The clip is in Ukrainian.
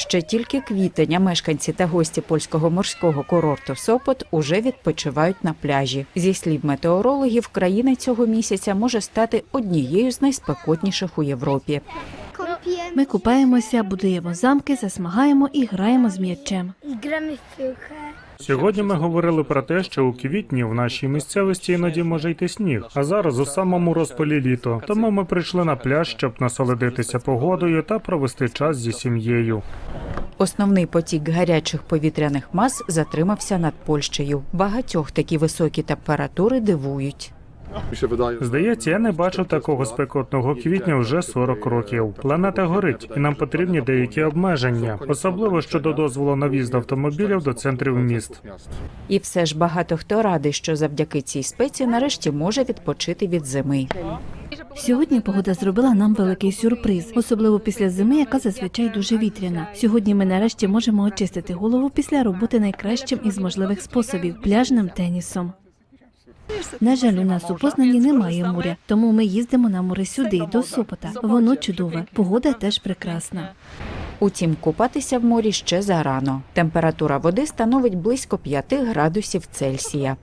Ще тільки квітень, а мешканці та гості польського морського курорту Сопот уже відпочивають на пляжі. Зі слів метеорологів, країна цього місяця може стати однією з найспекотніших у Європі. Ми купаємося, будуємо замки, засмагаємо і граємо з м'ячем. Сьогодні ми говорили про те, що у квітні в нашій місцевості іноді може йти сніг, а зараз у самому розпалі літо. Тому ми прийшли на пляж, щоб насолодитися погодою та провести час зі сім'єю. Основний потік гарячих повітряних мас затримався над Польщею. Багатьох такі високі температури дивують. Здається, я не бачив такого спекотного квітня вже 40 років. Планета горить, і нам потрібні деякі обмеження, особливо щодо дозволу на в'їзд автомобілів до центрів міст. І все ж багато хто радий, що завдяки цій спеці нарешті може відпочити від зими. Сьогодні погода зробила нам великий сюрприз, особливо після зими, яка зазвичай дуже вітряна. Сьогодні ми нарешті можемо очистити голову після роботи найкращим із можливих способів пляжним тенісом. На жаль, у нас у Познані немає моря, тому ми їздимо на море сюди, до Сопота. Воно чудове, погода теж прекрасна. Утім, купатися в морі ще зарано. Температура води становить близько 5 градусів Цельсія.